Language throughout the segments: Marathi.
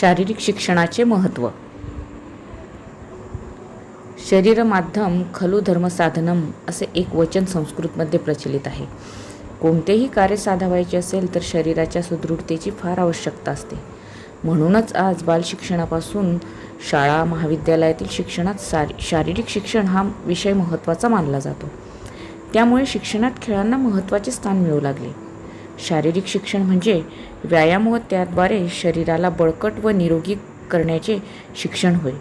शारीरिक शिक्षणाचे महत्त्व. शरीर माध्यम खलु धर्म साधनम असे एक वचन संस्कृतमध्ये प्रचलित आहे. कोणतेही कार्य साधावायचे असेल तर शरीराच्या सुदृढतेची फार आवश्यकता असते. म्हणूनच आज बालशिक्षणापासून शाळा महाविद्यालयातील शिक्षणात सारी शारीरिक शिक्षण हा विषय महत्त्वाचा मानला जातो. त्यामुळे शिक्षणात खेळांना महत्त्वाचे स्थान मिळू लागले. शारीरिक शिक्षण म्हणजे व्यायाम व त्याद्वारे शरीराला बळकट व निरोगी करण्याचे शिक्षण होय.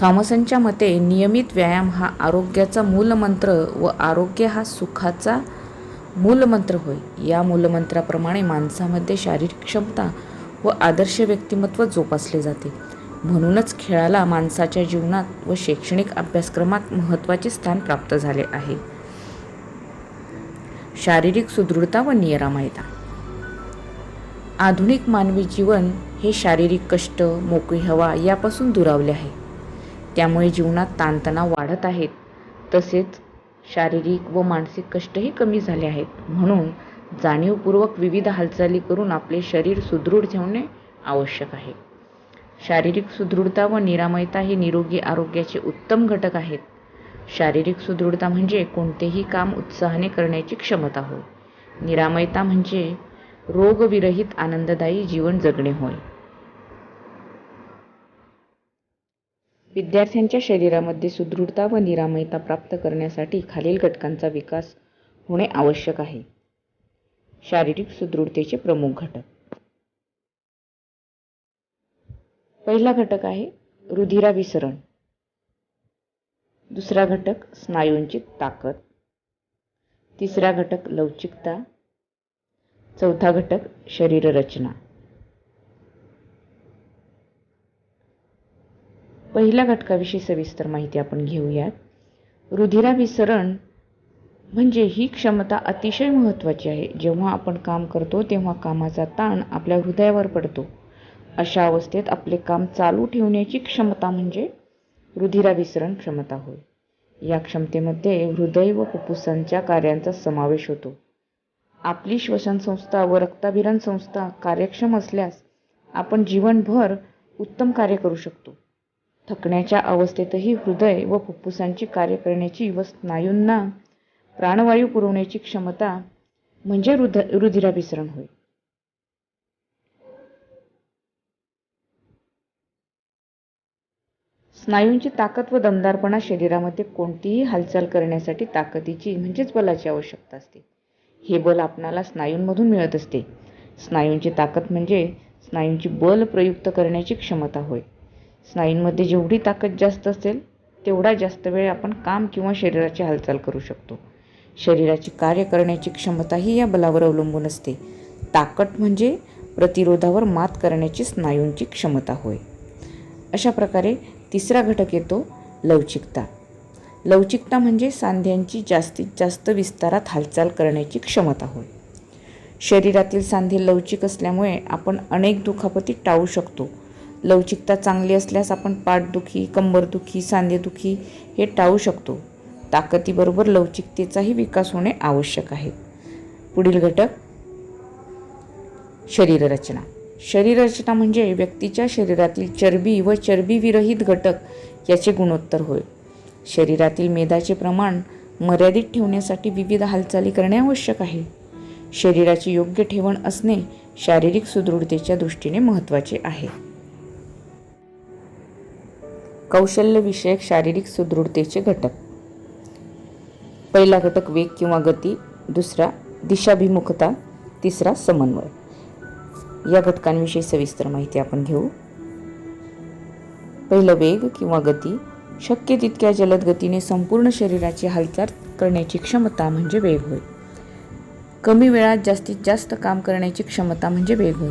थॉमसनच्या मते नियमित व्यायाम हा आरोग्याचा मूलमंत्र व आरोग्य हा सुखाचा मूलमंत्र होय. या मूलमंत्राप्रमाणे माणसामध्ये शारीरिक क्षमता व आदर्श व्यक्तिमत्व जोपासले जाते. म्हणूनच खेळाला माणसाच्या जीवनात व शैक्षणिक अभ्यासक्रमात महत्त्वाचे स्थान प्राप्त झाले आहे. शारीरिक सुदृढता व निरामयता आधुनिक मानवी जीवन हे शारीरिक कष्ट मोकळी हवा यापासून दुरावले आहे. त्यामुळे जीवनात ताणतणाव वाढत आहेत. तसेच शारीरिक व मानसिक कष्टही कमी झाले आहेत. म्हणून जाणीवपूर्वक विविध हालचाली करून आपले शरीर सुदृढ ठेवणे आवश्यक आहे. शारीरिक सुदृढता व निरामयता हे निरोगी आरोग्याचे उत्तम घटक आहेत. शारीरिक सुदृढता म्हणजे कोणतेही काम उत्साहाने करण्याची क्षमता होय. निरामयता म्हणजे रोगविरहित आनंददायी जीवन जगणे होय. विद्यार्थ्यांच्या शरीरामध्ये सुदृढता व निरामयता प्राप्त करण्यासाठी खालील घटकांचा विकास होणे आवश्यक आहे. शारीरिक सुदृढतेचे प्रमुख घटक. पहिला घटक आहे रुधिराभिसरण. दुसरा घटक स्नायूंची ताकद. तिसरा घटक लवचिकता. चौथा घटक शरीररचना. पहिल्या घटकाविषयी सविस्तर माहिती आपण घेऊयात. रुधिराभिसरण म्हणजे ही क्षमता अतिशय महत्त्वाची आहे. जेव्हा आपण काम करतो तेव्हा कामाचा ताण आपल्या हृदयावर पडतो. अशा अवस्थेत आपले काम चालू ठेवण्याची क्षमता म्हणजे रुधिराभिसरण क्षमता होय. या क्षमतेमध्ये हृदय व फुफ्फुसांच्या कार्यांचा समावेश होतो. आपली श्वसनसंस्था व रक्ताभिरण संस्था कार्यक्षम असल्यास आपण जीवनभर उत्तम कार्य करू शकतो. थकण्याच्या अवस्थेतही हृदय व फुफ्फुसांची कार्य करण्याची व स्नायूंना प्राणवायू पुरवण्याची क्षमता म्हणजे रुध रुधिराभिसरण होय. स्नायूंची ताकद व दमदारपणा शरीरामध्ये कोणतीही हालचाल करण्यासाठी ताकदीची म्हणजेच बलाची आवश्यकता असते. हे बल आपणाला स्नायूंमधून मिळत असते. स्नायूंची ताकद म्हणजे स्नायूंची बल प्रयुक्त करण्याची क्षमता होय. स्नायूंमध्ये जेवढी ताकद जास्त असेल तेवढा जास्त वेळ आपण काम किंवा शरीराची हालचाल करू शकतो. शरीराची कार्य करण्याची क्षमताही या बलावर अवलंबून असते. ताकद म्हणजे प्रतिरोधावर मात करण्याची स्नायूंची क्षमता होय. अशा प्रकारे तिसरा घटक येतो लवचिकता. लवचिकता म्हणजे सांध्यांची जास्तीत जास्त विस्तारात हालचाल करण्याची क्षमता होय. शरीरातील सांधे लवचिक असल्यामुळे आपण अनेक दुखापती टाळू शकतो. लवचिकता चांगली असल्यास आपण पाठदुखी कंबरदुखी सांधेदुखी हे टाळू शकतो. ताकदीबरोबर लवचिकतेचाही विकास होणे आवश्यक आहे. पुढील घटक शरीररचना. शरीररचना म्हणजे व्यक्तीच्या शरीरातील चरबी व चरबीविरहित घटक याचे गुणोत्तर होय. शरीरातील मेदाचे प्रमाण मर्यादित ठेवण्यासाठी विविध हालचाली करणे आवश्यक आहे. शरीराची योग्य ठेवण असणे शारीरिक सुदृढतेच्या दृष्टीने महत्त्वाचे आहे. कौशल्यविषयक शारीरिक सुदृढतेचे घटक. पहिला घटक वेग किंवा गती दुसरा दिशाभिमुखता तिसरा समन्वय. या घटकांविषयी सविस्तर माहिती आपण घेऊ. पहिलं वेग किंवा गती. शक्य तितक्या जलद गतीने संपूर्ण शरीराची हालचाल करण्याची क्षमता म्हणजे वेग होय. कमी वेळात जास्तीत जास्त काम करण्याची क्षमता म्हणजे वेग होय.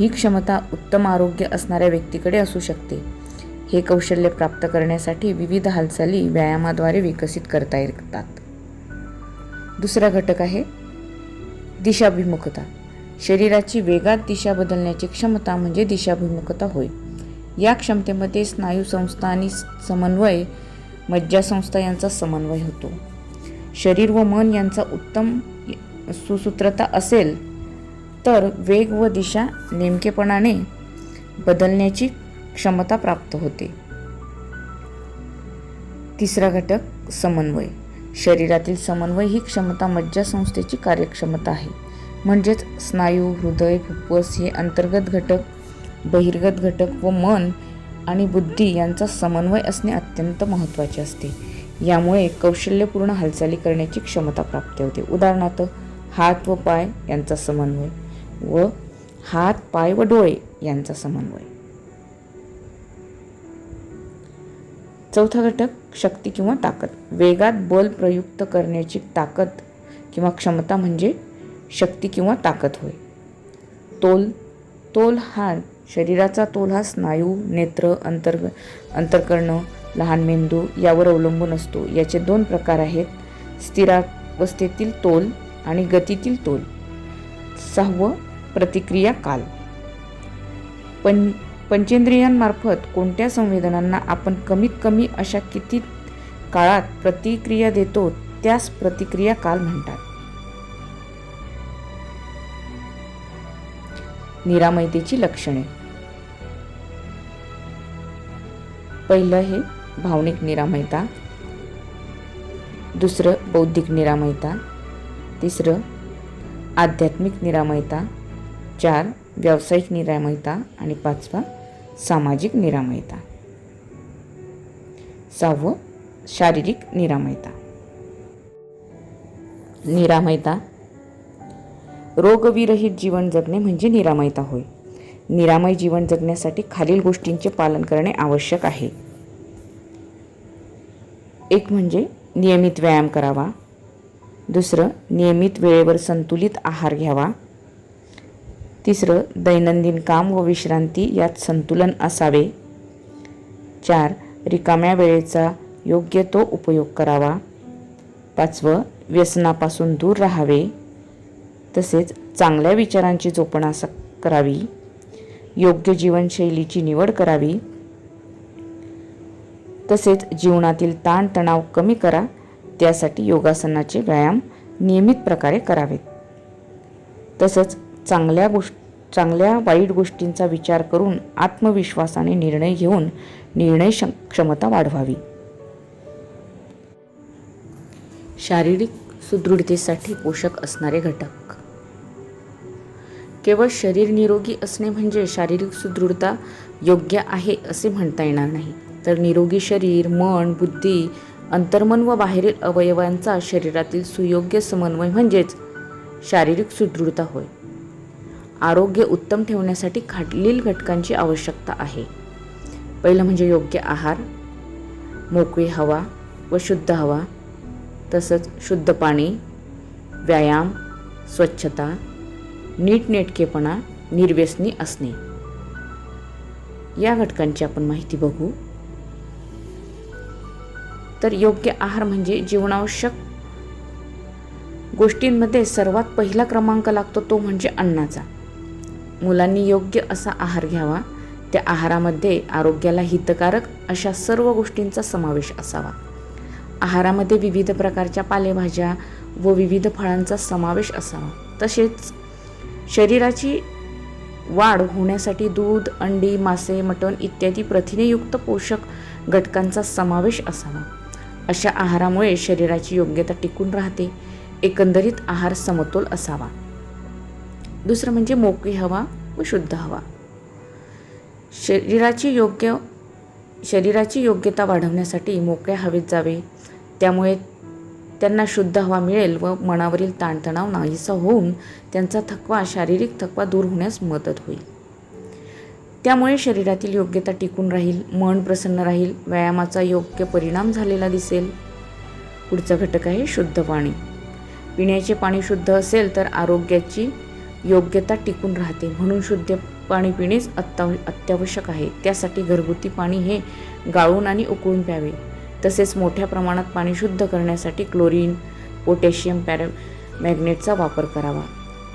ही क्षमता उत्तम आरोग्य असणाऱ्या व्यक्तीकडे असू शकते. हे कौशल्य प्राप्त करण्यासाठी विविध हालचाली व्यायामाद्वारे विकसित करता येतात. दुसरा घटक आहे दिशाभिमुखता. शरीराची वेगात दिशा बदलण्याची क्षमता म्हणजे दिशाभिमुखता होय. या क्षमतेमध्ये स्नायू संस्था आणि समन्वय मज्जासंस्था यांचा समन्वय होतो. शरीर व मन यांचा उत्तम सुसूत्रता असेल तर वेग व दिशा नेमकेपणाने बदलण्याची क्षमता प्राप्त होते. तिसरा घटक समन्वय. शरीरातील समन्वय ही क्षमता मज्जासंस्थेची कार्यक्षमता आहे. म्हणजेच स्नायू हृदय फुफ्फुस हे अंतर्गत घटक बहिर्गत घटक व मन आणि बुद्धी यांचा समन्वय असणे अत्यंत महत्त्वाचे असते. यामुळे कौशल्यपूर्ण हालचाली करण्याची क्षमता प्राप्त होते. उदाहरणार्थ हात व पाय यांचा समन्वय व हात पाय व डोळे यांचा समन्वय. चौथा घटक शक्ती किंवा ताकद. वेगात बल प्रयुक्त करण्याची ताकद किंवा क्षमता म्हणजे शक्ती किंवा ताकद होय. तोल तोल हा शरीराचा तोल हा स्नायू नेत्र अंतर अंतर्कर्ण लहान मेंदू यावर अवलंबून असतो. याचे दोन प्रकार आहेत. स्थिरावस्थेतील तोल आणि गतीतील तोल. सहावं प्रतिक्रिया काल. पण पंचेंद्रियांमार्फत कोणत्या संवेदनांना आपण कमीत कमी अशा किती काळात प्रतिक्रिया देतो त्यास प्रतिक्रिया काल म्हणतात. निरामयतेची लक्षणे. पहिलं हे भावनिक निरामयता. दुसरं बौद्धिक निरामयता. तिसरं आध्यात्मिक निरामयता. चार व्यावसायिक निरामयता आणि पाचवा सामाजिक निरामयता. सहावं शारीरिक निरामयता. निरामयता रोगविरहित जीवन जगणे म्हणजे निरामयता होय. निरामय जीवन जगण्यासाठी खालील गोष्टींचे पालन करणे आवश्यक आहे. एक म्हणजे नियमित व्यायाम करावा. दुसरं नियमित वेळेवर संतुलित आहार घ्यावा. तिसरं दैनंदिन काम व विश्रांती यात संतुलन असावे. चार रिकाम्या वेळेचा योग्य तो उपयोग करावा. पाचवं व्यसनापासून दूर राहावे. तसेच चांगल्या विचारांची जोपासना करावी. योग्य जीवनशैलीची निवड करावी. तसेच जीवनातील ताणतणाव कमी करा. त्यासाठी योगासनाचे व्यायाम नियमित प्रकारे करावेत. तसंच चांगल्या गोष्ट चांगल्या वाईट गोष्टींचा विचार करून आत्मविश्वासाने निर्णय घेऊन निर्णय श क्षमता वाढवावी. शारीरिक सुदृढतेसाठी पोषक असणारे घटक. केवळ शरीर निरोगी असणे म्हणजे शारीरिक सुदृढता योग्य आहे असे म्हणता येणार नाही. तर निरोगी शरीर मन बुद्धी अंतर्मन व बाहेरील अवयवांचा शरीरातील सुयोग्य समन्वय म्हणजेच शारीरिक सुदृढता होय. आरोग्य उत्तम ठेवण्यासाठी खालील घटकांची आवश्यकता आहे. पहिलं म्हणजे योग्य आहार मोकळी हवा व शुद्ध हवा तसंच शुद्ध पाणी व्यायाम स्वच्छता नीटनेटकेपणा निर्व्यसनी असणे. या घटकांची आपण माहिती बघू. तर योग्य आहार म्हणजे जीवनावश्यक गोष्टींमध्ये सर्वात पहिला क्रमांक लागतो तो म्हणजे अन्नाचा. मुलांनी योग्य असा आहार घ्यावा. त्या आहारामध्ये आरोग्याला हितकारक अशा सर्व गोष्टींचा समावेश असावा. आहारामध्ये विविध प्रकारच्या पालेभाज्या व विविध फळांचा समावेश असावा. तसेच शरीराची वाढ होण्यासाठी दूध अंडी मासे मटण इत्यादी प्रथिनेयुक्त पोषक घटकांचा समावेश असावा. अशा आहारामुळे शरीराची योग्यता टिकून राहते एकंदरीत आहार समतोल असावा. दुसरं म्हणजे मोकळी हवा व शुद्ध हवा. शरीराची योग्य शरीराची योग्यता वाढवण्यासाठी मोकळ्या हवेत जावे त्यामुळे त्यांना शुद्ध हवा मिळेल व मनावरील ताणतणाव नाहीसा होऊन त्यांचा थकवा शारीरिक थकवा दूर होण्यास मदत होईल. त्यामुळे शरीरातील योग्यता टिकून राहील मन प्रसन्न राहील व्यायामाचा योग्य परिणाम झालेला दिसेल. पुढचा घटक आहे शुद्ध पाणी. पिण्याचे पाणी शुद्ध असेल तर आरोग्याची योग्यता टिकून राहते. म्हणून शुद्ध पाणी पिणेच अत्ता अत्यावश्यक आहे. त्यासाठी घरगुती पाणी हे गाळून आणि उकळून प्यावे. तसेच मोठ्या प्रमाणात पाणी शुद्ध करण्यासाठी क्लोरीन पोटॅशियम पॅरा मॅग्नेटचा वापर करावा.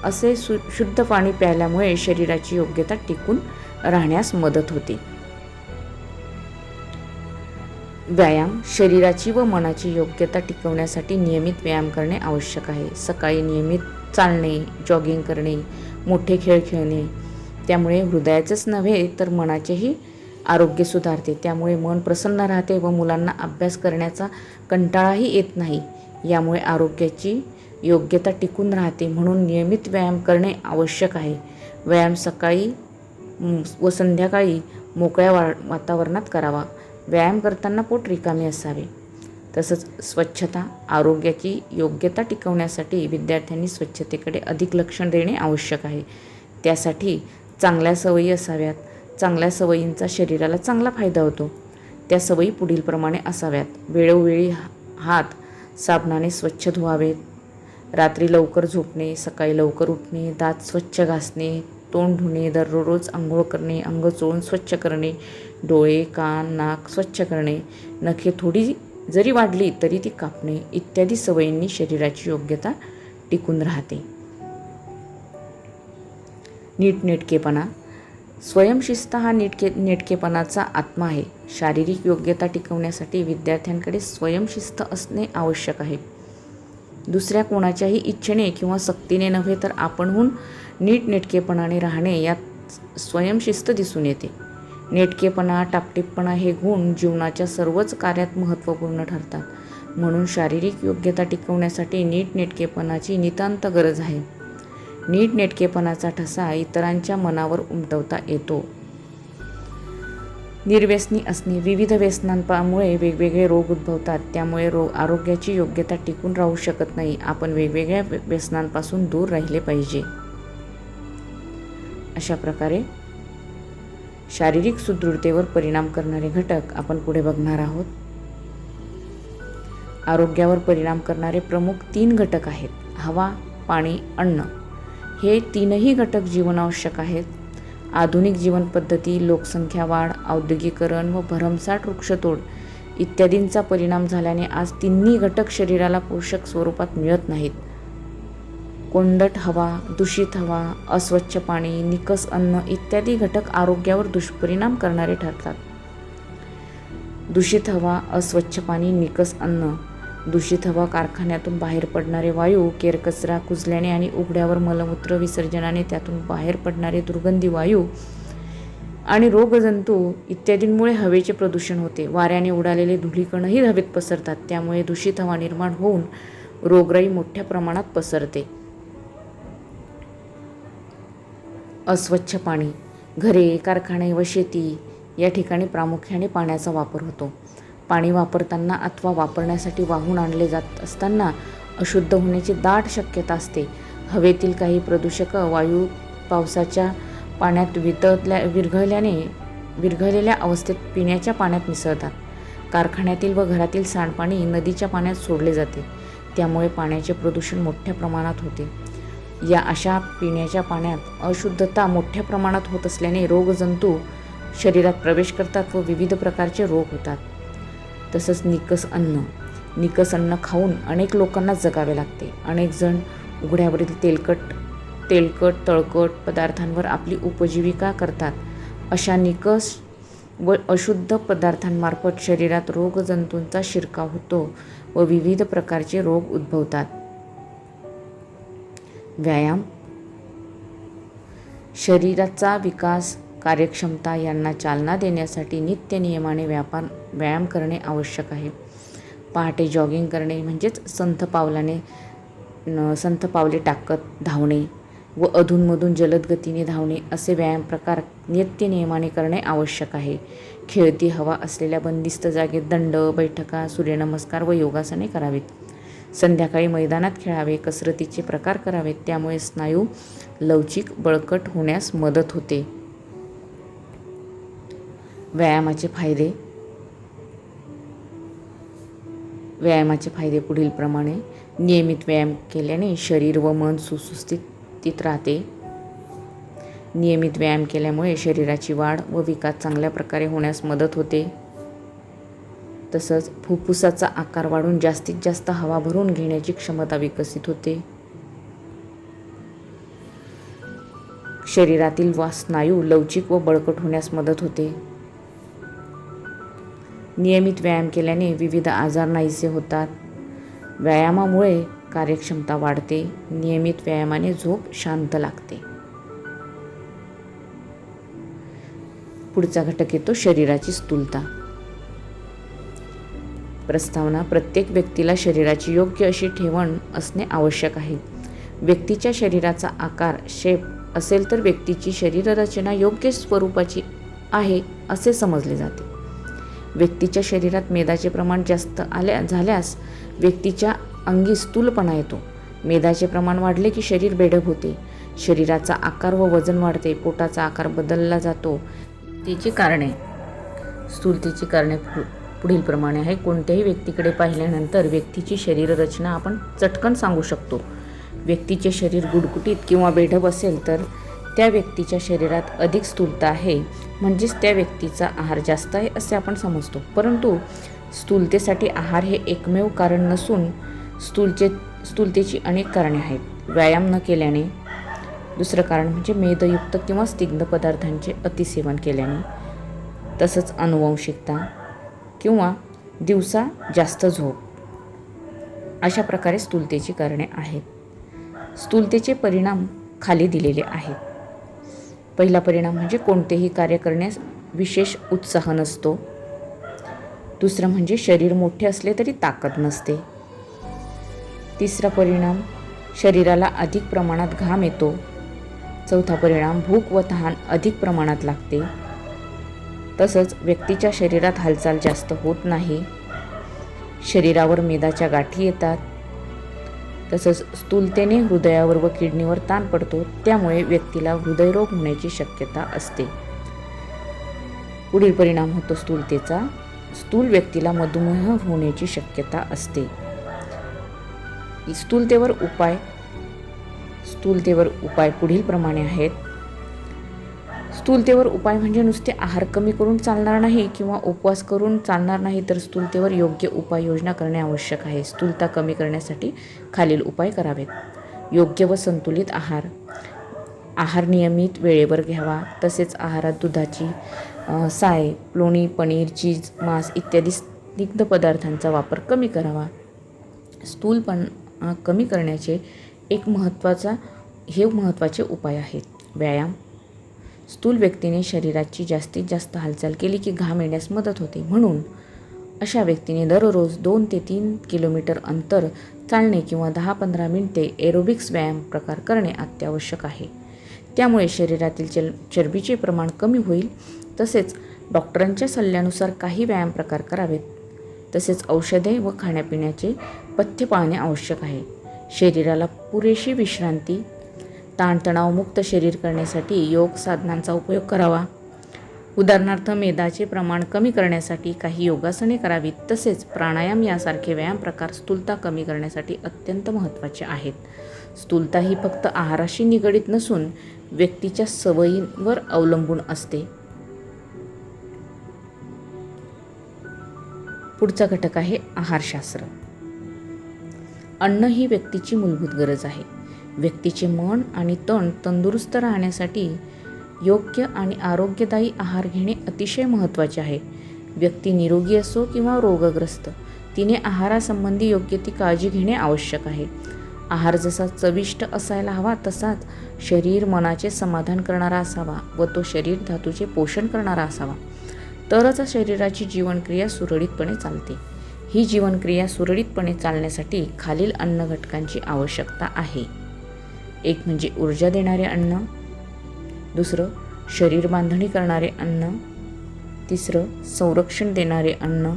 असे सु शुद्ध पाणी प्यायल्यामुळे शरीराची योग्यता टिकून राहण्यास मदत होते. व्यायाम शरीराची व मनाची योग्यता टिकवण्यासाठी नियमित व्यायाम करणे आवश्यक आहे. सकाळी नियमित चालणे जॉगिंग करणे मोठे खेळ खेळणे त्यामुळे हृदयाचंच नव्हे तर मनाचेही आरोग्य सुधारते. त्यामुळे मन प्रसन्न राहते व मुलांना अभ्यास करण्याचा कंटाळाही येत नाही. यामुळे आरोग्याची योग्यता टिकून राहते म्हणून नियमित व्यायाम करणे आवश्यक आहे. व्यायाम सकाळी व संध्याकाळी मोकळ्या वा वातावरणात करावा. व्यायाम करताना पोट रिकामे असावे. तसंच स्वच्छता आरोग्याची योग्यता टिकवण्यासाठी विद्यार्थ्यांनी स्वच्छतेकडे अधिक लक्ष देणे आवश्यक आहे. त्यासाठी चांगल्या सवयी असाव्यात. चांगल्या सवयींचा शरीराला चांगला फायदा होतो. त्या सवयी पुढीलप्रमाणे असाव्यात. वेळोवेळी हा- हात साबणाने स्वच्छ धुवावेत. रात्री लवकर झोपणे सकाळी लवकर उठणे दात स्वच्छ घासणे तोंड धुणे दररोज आंघोळ करणे अंग चोळून स्वच्छ करणे डोळे कान नाक स्वच्छ करणे नखे थोडी जरी वाढली तरी ती कापणे इत्यादी सवयींनी शरीराची योग्यता टिकून राहते. नीटनेटकेपणा स्वयंशिस्त हा नेटके नेटकेपणाचा आत्मा आहे. शारीरिक योग्यता टिकवण्यासाठी विद्यार्थ्यांकडे स्वयंशिस्त असणे आवश्यक आहे. दुसऱ्या कोणाच्याही इच्छेने किंवा सक्तीने नव्हे तर आपणहून नीटनेटकेपणाने राहणे यात स्वयंशिस्त दिसून येते. नेटकेपणा टापटीपणा हे गुण जीवनाच्या सर्वच कार्यात महत्त्वपूर्ण ठरतात. म्हणून शारीरिक योग्यता टिकवण्यासाठी नीटनेटकेपणाची नितांत गरज आहे. नीटनेटकेपणाचा ठसा इतरांच्या मनावर उमटवता येतो. निर्व्यसनी असणे विविध व्यसनांमुळे वेगवेगळे रोग उद्भवतात. त्यामुळे रोग आरोग्याची योग्यता टिकून राहू शकत नाही. आपण वेगवेगळ्या व्यसनांपासून दूर राहिले पाहिजे. अशा प्रकारे शारीरिक सुदृढतेवर परिणाम करणारे घटक आपण पुढे बघणार आहोत. आरोग्यावर परिणाम करणारे प्रमुख तीन घटक आहेत. हवा पाणी अन्न. हे तीनही घटक जीवनावश्यक आहेत. आधुनिक जीवनपद्धती लोकसंख्या वाढ औद्योगिकरण व भरमसाठ वृक्षतोड इत्यादींचा परिणाम झाल्याने आज तिन्ही घटक शरीराला पोषक स्वरूपात मिळत नाहीत. कोंडट हवा दूषित हवा अस्वच्छ पाणी निकस अन्न इत्यादी घटक आरोग्यावर दुष्परिणाम करणारे ठरतात. दूषित हवा अस्वच्छ पाणी निकस अन्न दूषित हवा कारखान्यातून बाहेर पडणारे वायू केरकचरा कुजल्याने आणि उघड्यावर मलमूत्र विसर्जनाने त्यातून बाहेर पडणारे दुर्गंधी वायू आणि रोगजंतू इत्यादींमुळे हवेचे प्रदूषण होते. वाऱ्याने उडालेले धुळीकणही हवेत पसरतात. त्यामुळे दूषित हवा निर्माण होऊन रोगराई मोठ्या प्रमाणात पसरते. अस्वच्छ पाणी. घरे कारखाने व शेती या ठिकाणी प्रामुख्याने पाण्याचा वापर होतो. पाणी वापरताना अथवा वापरण्यासाठी वाहून आणले जात असताना अशुद्ध होण्याची दाट शक्यता असते. हवेतील काही प्रदूषक वायू पावसाच्या पाण्यात वितळल्या विरघळल्याने विरघळलेल्या अवस्थेत पिण्याच्या पाण्यात मिसळतात. कारखान्यातील व घरातील सांडपाणी नदीच्या पाण्यात सोडले जाते. त्यामुळे पाण्याचे प्रदूषण मोठ्या प्रमाणात होते. या अशा पिण्याच्या पाण्यात अशुद्धता मोठ्या प्रमाणात होत असल्याने रोगजंतू शरीरात प्रवेश करतात व विविध प्रकारचे रोग होतात. तसंच निकस अन्न. निकस अन्न खाऊन अनेक लोकांना जगावे लागते. अनेक जण उघड्यावरील तेलकट तेलकट तळकट पदार्थांवर आपली उपजीविका करतात. अशा निकस व अशुद्ध पदार्थांमार्फत शरीरात रोगजंतूंचा शिरकाव होतो व विविध प्रकारचे रोग उद्भवतात. व्यायाम. शरीराचा विकास कार्यक्षमता यांना चालना देण्यासाठी नित्य नियमाने व्यापार व्यायाम करणे आवश्यक आहे. पहाटे जॉगिंग करणे म्हणजेच संथ पावलाने संथ पावले टाकत धावणे व अधूनमधून जलद गतीने धावणे असे व्यायाम प्रकार नित्य नियमाने करणे आवश्यक आहे. खेळती हवा असलेल्या बंदिस्त जागेत दंड बैठका सूर्यनमस्कार व योगासने करावीत. संध्याकाळी मैदानात खेळावे कसरतीचे प्रकार करावेत त्यामुळे स्नायू लवचिक बळकट होण्यास मदत होते. व्यायामाचे फायदे. व्यायामाचे फायदे पुढीलप्रमाणे नियमित व्यायाम केल्याने शरीर व मन सुसुस्थितीत राहते. नियमित व्यायाम केल्यामुळे शरीराची वाढ व विकास चांगल्या प्रकारे होण्यास मदत होते. तसंच फुफ्फुसाचा आकार वाढून जास्तीत जास्त हवा भरून घेण्याची क्षमता विकसित होते. शरीरातील वा स्नायू लवचिक व बळकट होण्यास मदत होते. नियमित व्यायाम केल्याने विविध आजार नाहीसे होतात. व्यायामामुळे कार्यक्षमता वाढते नियमित व्यायामाने झोप शांत लागते. पुढचा घटक येतो शरीराची स्थूलता. प्रस्तावना प्रत्येक व्यक्तीला शरीराची योग्य अशी ठेवण असणे आवश्यक आहे. व्यक्तीच्या शरीराचा आकार शेप असेल तर व्यक्तीची शरीररचना योग्य स्वरूपाची आहे असे समजले जाते. व्यक्तीच्या शरीरात मेदाचे प्रमाण जास्त आल्या झाल्यास व्यक्तीच्या अंगी स्थूलपणा येतो. मेदाचे प्रमाण वाढले की शरीर बेडब होते. शरीराचा आकार व वजन वाढते. पोटाचा आकार बदलला जातो. त्याची कारणे. स्थूलतेची कारणे पु- पुढीलप्रमाणे आहे. कोणत्याही व्यक्तीकडे पाहिल्यानंतर व्यक्तीची शरीररचना आपण चटकन सांगू शकतो. व्यक्तीचे शरीर गुडगुटीत किंवा बेढब असेल तर त्या व्यक्तीच्या शरीरात अधिक स्थूलता आहे म्हणजेच त्या व्यक्तीचा आहार जास्त आहे असे आपण समजतो. परंतु स्थूलतेसाठी आहार हे एकमेव कारण नसून स्थूलचे स्थूलतेची अनेक कारणे आहेत. व्यायाम न केल्याने दुसरं कारण म्हणजे मेदयुक्त किंवा स्निग्ध पदार्थांचे अतिसेवन केल्याने तसंच अनुवंशिकता किंवा दिवसा जास्त झोप. अशा प्रकारे स्थूलतेची कारणे आहेत. स्थूलतेचे परिणाम खाली दिलेले आहेत. पहिला परिणाम म्हणजे कोणतेही कार्य करण्यास विशेष उत्साह नसतो. दुसरं म्हणजे शरीर मोठे असले तरी ताकद नसते. तिसरा परिणाम शरीराला अधिक प्रमाणात घाम येतो. चौथा परिणाम भूक व तहान अधिक प्रमाणात लागते. तसंच व्यक्तीच्या शरीरात हालचाल जास्त होत नाही. शरीरावर मेदाच्या गाठी येतात. तसंच स्थूलतेने हृदयावर व किडनीवर ताण पडतो त्यामुळे व्यक्तीला हृदयरोग होण्याची शक्यता असते. पुढील परिणाम होतो स्थूलतेचा. स्थूल व्यक्तीला मधुमेह होण्याची शक्यता असते. स्थूलतेवर उपाय स्थूलतेवर उपाय पुढील प्रमाणे आहेत. स्थूलतेवर उपाय म्हणजे नुसते आहार कमी करून चालणार नाही किंवा उपवास करून चालणार नाही तर स्थूलतेवर योग्य उपाययोजना करणे आवश्यक आहे. स्थूलता कमी करण्यासाठी खालील उपाय करावेत. योग्य व संतुलित आहार. आहार नियमित वेळेवर घ्यावा. तसेच आहारात दुधाची साय लोणी पनीर चीज मांस इत्यादी स्निग्ध पदार्थांचा वापर कमी करावा. स्थूलपण कमी करण्याचे एक महत्त्वाचा हे महत्त्वाचे उपाय आहेत. व्यायाम स्थूल व्यक्तीने शरीराची जास्तीत जास्त हालचाल केली की घाम येण्यास मदत होते. म्हणून अशा व्यक्तीने दररोज दोन ते तीन किलोमीटर अंतर चालणे किंवा दहा पंधरा मिनिटे एरोबिक्स व्यायाम प्रकार करणे अत्यावश्यक आहे. त्यामुळे शरीरातील चल चरबीचे प्रमाण कमी होईल. तसेच डॉक्टरांच्या सल्ल्यानुसार काही व्यायाम प्रकार करावेत. तसेच औषधे व खाण्यापिण्याचे पथ्य पाळणे आवश्यक आहे. शरीराला पुरेशी विश्रांती ताणतणावमुक्त शरीर करण्यासाठी योग साधनांचा उपयोग करावा. उदाहरणार्थ मेदाचे प्रमाण कमी करण्यासाठी काही योगासने करावीत तसेच प्राणायाम यासारखे व्यायाम प्रकार स्थूलता कमी करण्यासाठी अत्यंत महत्त्वाचे आहेत. स्थूलता ही फक्त आहाराशी निगडीत नसून व्यक्तीच्या सवयींवर अवलंबून असते. पुढचा घटक आहे आहारशास्त्र. अन्न ही व्यक्तीची मूलभूत गरज आहे. व्यक्तीचे मन आणि तण तंदुरुस्त राहण्यासाठी योग्य आणि आरोग्यदायी आहार घेणे अतिशय महत्त्वाचे आहे. व्यक्ती निरोगी असो किंवा रोगग्रस्त तिने आहारासंबंधी योग्य ती काळजी घेणे आवश्यक आहे. आहार जसा चविष्ट असायला हवा तसाच शरीर मनाचे समाधान करणारा असावा व तो शरीर धातूचे पोषण करणारा असावा. तरच शरीराची जीवनक्रिया सुरळीतपणे चालते. ही जीवनक्रिया सुरळीतपणे चालण्यासाठी खालील अन्न घटकांची आवश्यकता आहे. एक म्हणजे ऊर्जा देणारे अन्न दुसरं शरीर बांधणी करणारे अन्न तिसरं संरक्षण देणारे अन्न.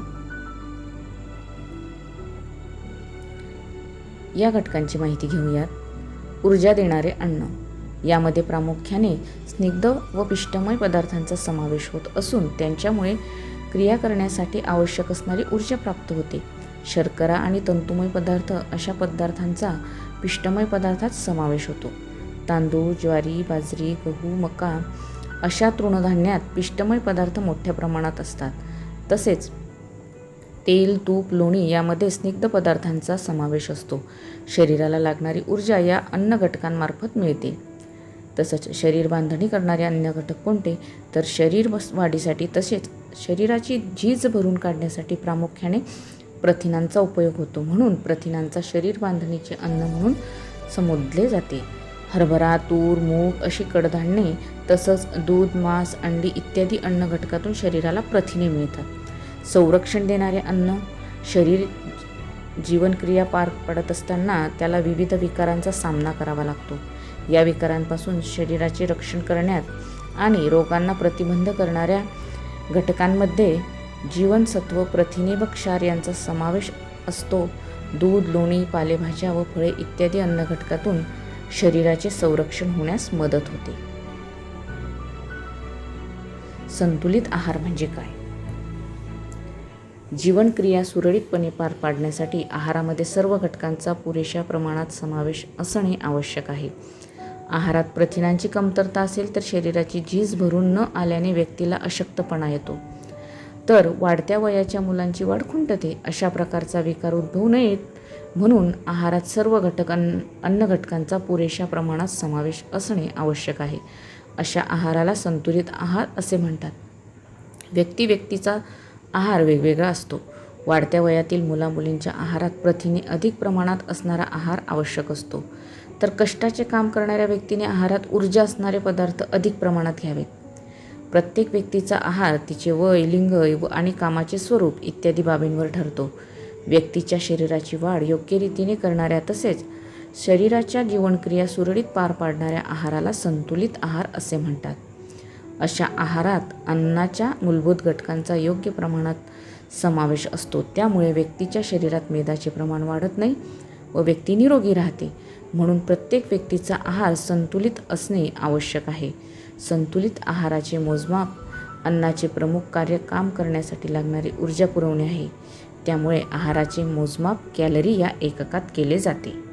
या घटकांची माहिती घेऊयात. ऊर्जा देणारे अन्न. यामध्ये प्रामुख्याने स्निग्ध व पिष्टमय पदार्थांचा समावेश होत असून त्यांच्यामुळे क्रिया करण्यासाठी आवश्यक असणारी ऊर्जा प्राप्त होते. शर्करा आणि तंतुमय पदार्थ अशा पदार्थांचा पिष्टमय पदार्थात समावेश होतो. तांदूळ ज्वारी बाजरी गहू मका अशा तृणधान्यात पिष्टमय पदार्थ मोठ्या प्रमाणात असतात. तसेच तेल तूप लोणी यामध्ये स्निग्ध पदार्थांचा समावेश असतो. शरीराला लागणारी ऊर्जा या अन्न घटकांमार्फत मिळते. तसंच शरीर बांधणी करणारे अन्न घटक कोणते? तर शरीर वाढीसाठी तसेच शरीराची झीज भरून काढण्यासाठी प्रामुख्याने प्रथिनांचा उपयोग होतो म्हणून प्रथिनांचा शरीर बांधणीचे अन्न म्हणून संबोधले जाते. हरभरा तूर मूग अशी कडधान्ये तसंच दूध मांस अंडी इत्यादी अन्न घटकातून शरीराला प्रथिने मिळतात. संरक्षण देणारे अन्न शरीर जीवनक्रिया पार पडत असताना त्याला विविध विकारांचा सामना करावा लागतो. या विकारांपासून शरीराचे रक्षण करण्यात आणि रोगांना प्रतिबंध करणाऱ्या घटकांमध्ये जीवनसत्व प्रथिने व क्षार यांचा समावेश असतो. दूध लोणी पालेभाज्या व फळे इत्यादी अन्न घटकातून शरीराचे संरक्षण होण्यास मदत होते. संतुलित आहार म्हणजे काय? जीवनक्रिया सुरळीतपणे पार पाडण्यासाठी आहारामध्ये सर्व घटकांचा पुरेशा प्रमाणात समावेश असणे आवश्यक आहे. आहारात प्रथिनांची कमतरता असेल तर शरीराची झीज भरून न आल्याने व्यक्तीला अशक्तपणा येतो. तर वाढत्या वयाच्या मुलांची वाढ खुंटते अशा प्रकारचा विकार उद्भवू नयेत म्हणून आहारात सर्व घटक अन्न अन्न घटकांचा पुरेशा प्रमाणात समावेश असणे आवश्यक आहे. अशा आहाराला संतुलित आहार असे म्हणतात. व्यक्ती व्यक्तीचा आहार वेगवेगळा असतो. वाढत्या वयातील मुलामुलींच्या आहारात प्रथिने अधिक प्रमाणात असणारा आहार आवश्यक असतो. तर कष्टाचे काम करणाऱ्या व्यक्तीने आहारात ऊर्जा असणारे पदार्थ अधिक प्रमाणात घ्यावेत. प्रत्येक व्यक्तीचा आहार तिचे वय लिंग व आणि कामाचे स्वरूप इत्यादी बाबींवर ठरतो. व्यक्तीच्या शरीराची वाढ योग्य रीतीने करणाऱ्या तसेच शरीराच्या जीवनक्रिया सुरळीत पार पाडणाऱ्या आहाराला संतुलित आहार असे म्हणतात. अशा आहारात अन्नाच्या मूलभूत घटकांचा योग्य प्रमाणात समावेश असतो. त्यामुळे व्यक्तीच्या शरीरात मेदाचे प्रमाण वाढत नाही व व्यक्ती निरोगी राहते. म्हणून प्रत्येक व्यक्तीचा आहार संतुलित असणे आवश्यक आहे. संतुलित आहाराचे मोजमाप अन्नाचे प्रमुख कार्य काम करण्यासाठी लागणारी ऊर्जा पुरवणे आहे. त्यामुळे आहाराचे मोजमाप कॅलरी या एककात केले जाते.